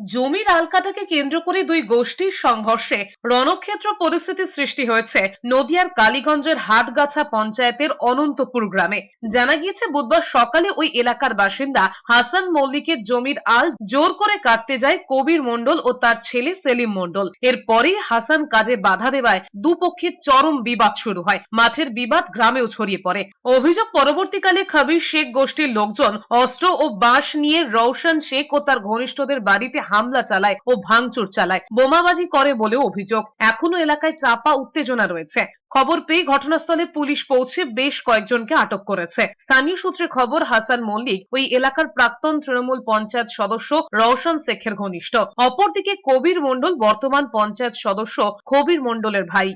জমির আলকাটাকে কেন্দ্র করে দুই গোষ্ঠীর সংঘর্ষে রণক্ষেত্র পরিস্থিতি সৃষ্টি হয়েছে নদিয়ার কালীগঞ্জের হাটগাছা পঞ্চায়েতের অনন্তপুর গ্রামে। জানা গিয়েছে, বুধবার সকালে ওই এলাকার বাসিন্দা হাসান মল্লিকের জমির আল জোর করে কাটতে যায় কবির মণ্ডল ও তার ছেলে সেলিম মণ্ডল। এরপরেই হাসান কাজে বাধা দেওয়ায় দুপক্ষের চরম বিবাদ শুরু হয়। মাঠের বিবাদ গ্রামেও ছড়িয়ে পড়ে। অভিযোগ পরবর্তীকালে খাবির শেখ গোষ্ঠীর লোকজন অস্ত্র ও বাঁশ নিয়ে রওশন শেখ ও তার ঘনিষ্ঠদের বাড়িতে হামলা চালায় ও ভাঙচুর চালায়। বোমাবাজি করে বলেও অভিযোগ। এখনও এলাকায় চাপা উত্তেজনা রয়েছে। খবর পেয়ে ঘটনাস্থলে পুলিশ পৌঁছে বেশ কয়েকজনকে আটক করেছে। স্থানীয় সূত্রে খবর, হাসান মল্লিক ওই এলাকার প্রাক্তন তৃণমূল পঞ্চায়েত সদস্য রওশন শেখের ঘনিষ্ঠ। অপরদিকে কবির মণ্ডল বর্তমান পঞ্চায়েত সদস্য কবির মণ্ডলের ভাই।